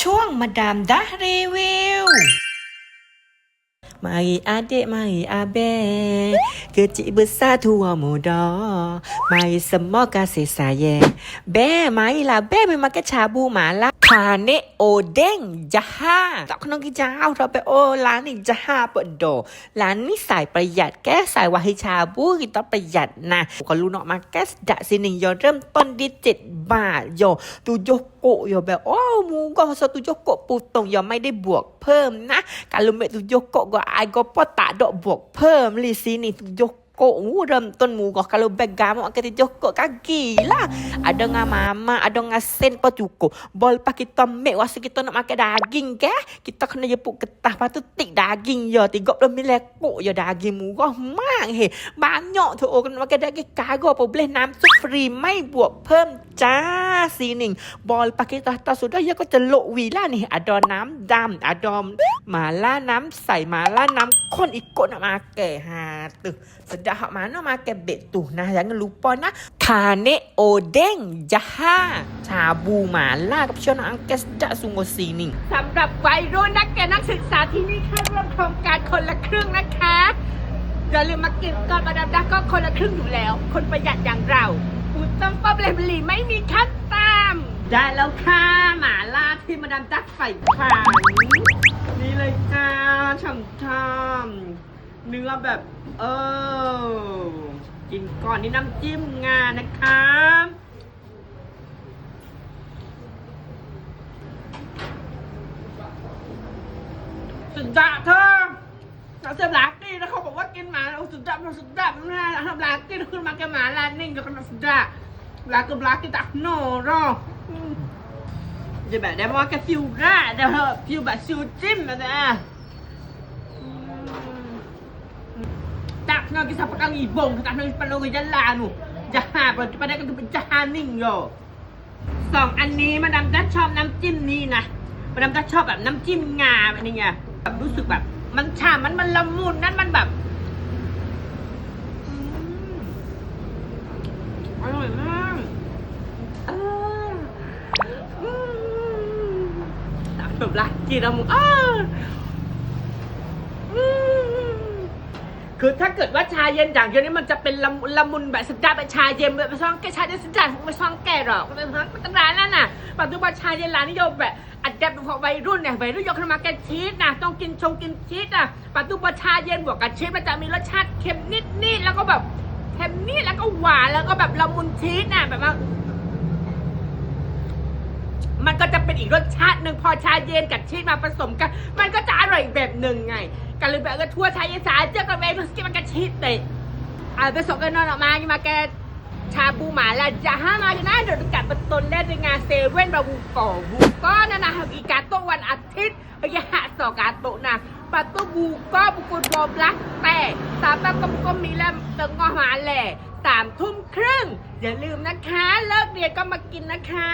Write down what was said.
ช่วงมาดามดารีวิว มาอีอาเดมาอีอาเบเกิดจิบุซาทัวหมูดอมาอีสมอกาเสสาเยเบมาอีลาเบไม่มาแกชาบูหมาละคาเนโอเด้งจ้าฮ่าตอกน้องกิจ้าเราไปโอร้านนี้จ้าฮ่าปดโด ร้านนี้สายประหยัดแก้สายวาฮิชาบูกิต้องประหยัดนะก็รู้เนาะมาแก้สดะสิหนึ่งยอเริ่มต้นดิจิตบาทโยตูโยโกโยแบบโอ้มูก็สตูโยโกปูตรงยอไม่ได้บวกเพิ่มนะการลุเมตูโยโกก็ไอก็ปอตะดอกบวกเพิ่มลีซีนี่ตูโยก Kau udah rentun murah? Kalau beg gamak kita jokok kaki lah. Ada dengan mama ada dengan sen pun cukup. Boleh kita mek waktu kita nak makan daging ke? Kita kena jepuk ketah lepas tu tik daging ya 30 mil lekuk ya daging murah mak he. Banyak tu orang nak makan daging kagak apa boleh. Nam free mai buat pem cah ซีนิ่งบอลปากีสาต่อสู้ไดยอะก็จะโลวีล่านี่อดอนน้ำดำอดอมมาล่าน้ำใส่มาล่าน้ำคนอีกคนมาแก่ฮาตึกสดาหมานามาแก่เบตุนะยังรู้ปอนะคาเนโอเด้งยาฮ่าชาบูมาล่ากับเชนอังเกสจะสุงโกซีนิงสำหรับวัยรุ่นนักแก่นักศึกษาที่นี่เข้าร่วมโครงการคนละครึ่งนะคะอย่าลืมมาเก็บก่อนมาดับดักก็คนละครึ่งอยู่แล้ว คนประหยัดอย่างเรา อุตต้มป้อมเลมลีไม่มีขั้นตามได้แล้วค่ะหมาล่าที่มาดามดักใส่ผันนี่เลยจ้าช่ำๆเนื้อแบบเออกินก่อนนี่น้ำจิ้มงานะคะสุดยอดเธอเราเสียบลากี้แล้วเขาบอกว่ากินห มาเราสุดยอดสุดยอดนะทำลากี้ขึ้นมาแกหมาลานิ่งก็เป็นสุดยอดลากับลากี้ตักโนรอจะแบบได้ว่าแกฟิวร่าเดี๋ยวฟิวแบบซิวจิ้มนะนะตักเนาะกินสับปะกังอีบงตักเนาะปนโนกินลาหนูจะหาปะได้ก็คือเป็นจะหานิ่งโยสองอันนี้มาดามดัชอบน้ำจิ้มนี่นะมาดามจะชอบแบบน้ำจิ้มงาแบบนี้ไงแบบรู้สึกแบบ มันฉ่ำมันมันละมุนนั่นมันแบบอืมอร่อยมากเอออืมแบบรั กินละมุนอ้าคือถ้าเกิดว่าชาเย็นอย่างเดียวนี้มันจะเป็นละละมุนแบบสัญญาแบบชาเย็นแบบไม่ซ่องแก่ชาเย็นสัญญาไม่ซ่องแก่หรอกมันเป็นมันเป็นร้านนั่นน่ะปัจจุบันชาเย็นร้านนิยมแบบอัดแอปพอวัยรุ่นเนี่ยวัยรุ่นยกขึ้นมาแกชีสนะต้องกินชงกินชีสอะปัจจุบันชาเย็นบวกกับชีสมันจะมีรสชาติเค็มนิดนิดๆแล้วก็แบบเค็มนิดแล้วก็หวานแล้วก็แบบละมุนชีสน่ะแบบว่า มันก็จะเป็นอีกรสชาติหนึ่งพอชาเย็นกับชีสมาผสมกัน มันก็จะอร่อยแบบหนึ่งไงกันเลยแบบก็ทั่วชาเย็นสาเจ้ากับเวนุสกินมันกับชีสเตะอ่าผสมกันนอนออกมามาแกชาบูหมาละจะห้ามาจะน่าเดินกัดประตูได้ในงานเซเว่นบาบูก่อบูก็นะนะอีกาโตวันอาทิตย์ยาสอกาโตนะประตูบูก็บุกุลบอมลักแต่สามปก็ก็มีแล้วเติงงอมาแหล่สามทุ่มครึ่งอย่าลืมนะคะ เลิกเรียนก็มากินนะคะ